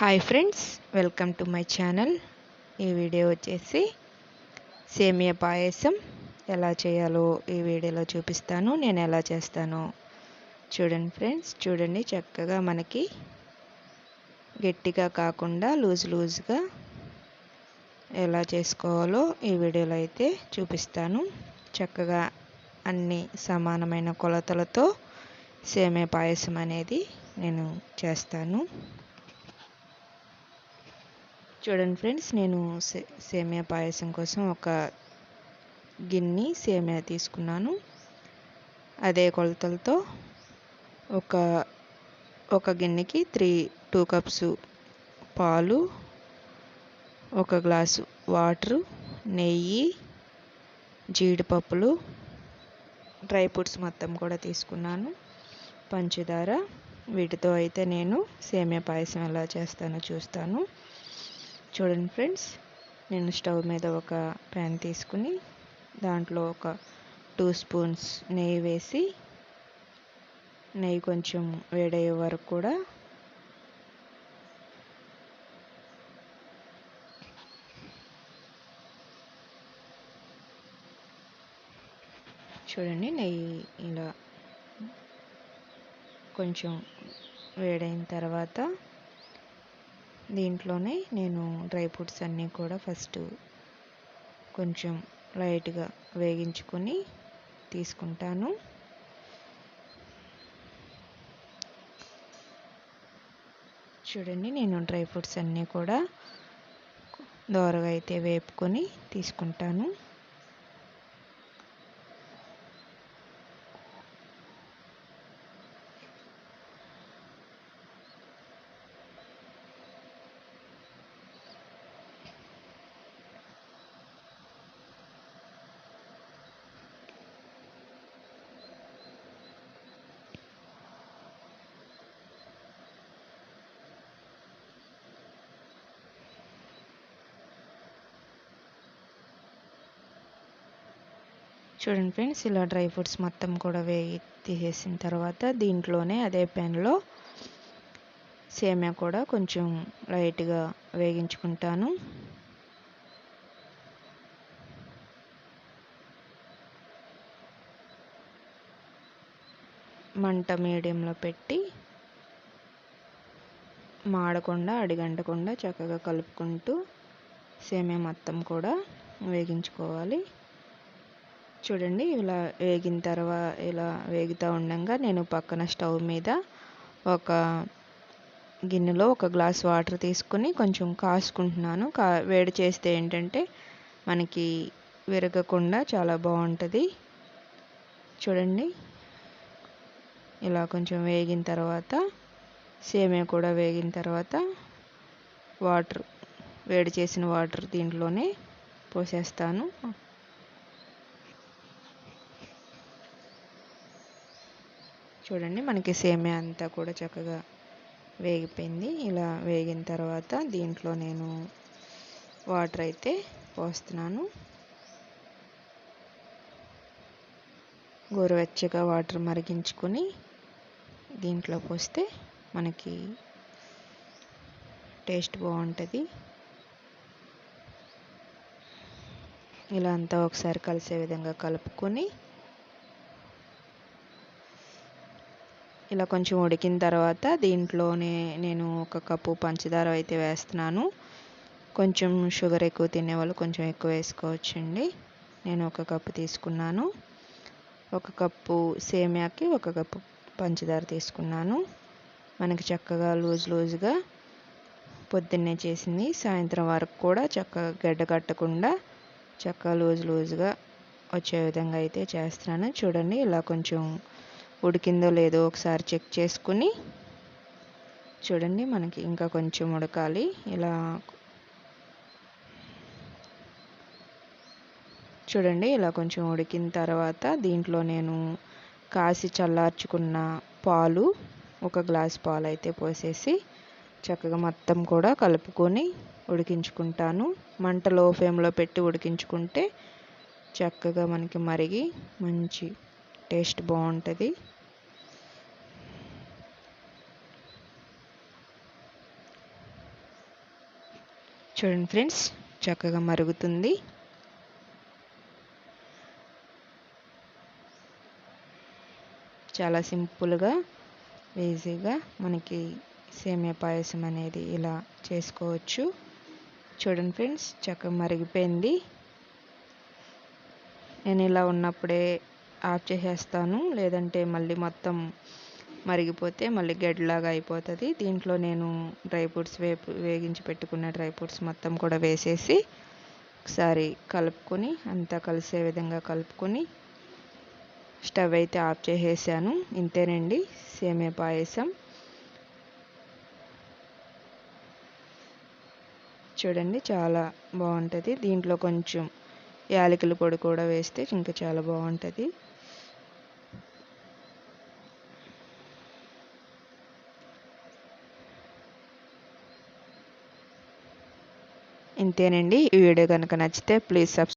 Hi friends welcome to my channel ఈ video వచ్చేసి సేమియా పాయసం ఎలా చేయాలో ఈ వీడియోలో చూపిస్తాను నేను ఎలా చేస్తాను. చూడండి ఫ్రెండ్స్ చూడండి చక్కగా మనకి గట్టిగా కాకుండా లూజ్ లూజ్గా ఎలా చేసుకోవాలో ఈ వీడియోలో అయితే చూపిస్తాను. చక్కగా అన్ని సమానమైన కొలతలతో సేమే పాయసం అనేది నేను చేస్తాను. చూడండి ఫ్రెండ్స్ నేను సే సేమియా పాయసం కోసం ఒక గిన్నె సేమియా తీసుకున్నాను. అదే కొలతలతో ఒక ఒక గిన్నెకి త్రీ టూ కప్స్ పాలు ఒక గ్లాసు వాటరు నెయ్యి జీడిపప్పులు డ్రై ఫ్రూట్స్ మొత్తం కూడా తీసుకున్నాను. పంచదార వీటితో అయితే నేను సేమియా పాయసం ఎలా చేస్తానో చూస్తాను. చూడండి ఫ్రెండ్స్ నేను స్టవ్ మీద ఒక ప్యాన్ తీసుకుని దాంట్లో ఒక టూ స్పూన్స్ నెయ్యి వేసి నెయ్యి కొంచెం వేడయ్యే వరకు కూడా చూడండి నెయ్యి ఇలా కొంచెం వేడైన తర్వాత దీంట్లోనే నేను డ్రై ఫ్రూట్స్ అన్నీ కూడా ఫస్ట్ కొంచెం లైట్గా వేగించుకొని తీసుకుంటాను. చూడండి నేను డ్రై ఫ్రూట్స్ అన్నీ కూడా దోరగా అయితే వేపుకొని తీసుకుంటాను. చూడండి ఫ్రెండ్స్ ఇలా డ్రై ఫ్రూట్స్ మొత్తం కూడా వేగి తీసేసిన తర్వాత దీంట్లోనే అదే ప్యాన్లో సేమియా కూడా కొంచెం లైట్గా వేగించుకుంటాను. మంట మీడియంలో పెట్టి మాడకుండా అడిగంటకుండా చక్కగా కలుపుకుంటూ సేమియా మొత్తం కూడా వేగించుకోవాలి. చూడండి ఇలా వేగిన తర్వాత ఇలా వేగుతూ ఉండగా నేను పక్కన స్టవ్ మీద ఒక గిన్నెలో ఒక గ్లాస్ వాటర్ తీసుకుని కొంచెం కాసుకుంటున్నాను. కా వేడి చేస్తే ఏంటంటే మనకి విరగకుండా చాలా బాగుంటుంది. చూడండి ఇలా కొంచెం వేగిన తర్వాత సేమియా కూడా వేగిన తర్వాత వాటర్ వేడి చేసిన వాటర్ దీంట్లోనే పోసేస్తాను. చూడండి మనకి సేమే అంతా కూడా చక్కగా వేగిపోయింది. ఇలా వేగిన తర్వాత దీంట్లో నేను వాటర్ అయితే పోస్తున్నాను. గోరువెచ్చగా వాటర్ మరిగించుకొని దీంట్లో పోస్తే మనకి టేస్ట్ బాగుంటుంది. ఇలా అంతా ఒకసారి కలిసే విధంగా కలుపుకొని ఇలా కొంచెం ఉడికిన తర్వాత దీంట్లోనే నేను ఒక కప్పు పంచదార అయితే వేస్తున్నాను. కొంచెం షుగర్ ఎక్కువ తినేవాళ్ళు కొంచెం ఎక్కువ వేసుకోవచ్చండి. నేను ఒక కప్పు తీసుకున్నాను. ఒక కప్పు సేమియాకి ఒక కప్పు పంచదార తీసుకున్నాను. మనకి చక్కగా లూజ్ లూజ్గా పొద్దున్నే చేసింది. సాయంత్రం వరకు కూడా చక్కగా గడ్డ కట్టకుండా చక్కగా లూజ్ లూజ్గా వచ్చే విధంగా అయితే చేస్తున్నాను. చూడండి ఇలా కొంచెం ఉడికిందో లేదో ఒకసారి చెక్ చేసుకుని చూడండి మనకి ఇంకా కొంచెం ఉడకాలి. ఇలా చూడండి ఇలా కొంచెం ఉడికిన తర్వాత దీంట్లో నేను కాసి చల్లార్చుకున్న పాలు ఒక గ్లాస్ పాలు అయితే పోసేసి చక్కగా మొత్తం కూడా కలుపుకొని ఉడికించుకుంటాను. మంట లో ఫ్లేమ్లో పెట్టి ఉడికించుకుంటే చక్కగా మనకి మరిగి మంచి టేస్ట్ బాగుంటుంది. చూడండి ఫ్రెండ్స్ చక్కగా మరుగుతుంది. చాలా సింపుల్గా ఈజీగా మనకి సేమియా పాయసం అనేది ఇలా చేసుకోవచ్చు. చూడండి ఫ్రెండ్స్ చక్కగా మరిగిపోయింది. నేను ఇలా ఉన్నప్పుడే ఆఫ్ చేసేస్తాను. లేదంటే మళ్ళీ మొత్తం మరిగిపోతే మళ్ళీ గడ్డలాగా అయిపోతుంది. దీంట్లో నేను డ్రై ఫ్రూట్స్ వేపు వేగించి పెట్టుకున్న డ్రై ఫ్రూట్స్ మొత్తం కూడా వేసేసి ఒకసారి కలుపుకొని అంతా కలిసే విధంగా కలుపుకొని స్టవ్ అయితే ఆఫ్ చేసేసాను. ఇంతేనండి. సేమియా పాయసం. చూడండి చాలా బాగుంటుంది. దీంట్లో కొంచెం యాలకుల పొడి కూడా వేస్తే ఇంకా చాలా బాగుంటుంది. ఇంతేనండి. ఈ వీడియో కనుక నచ్చితే ప్లీజ్ సబ్స్క్రైబ్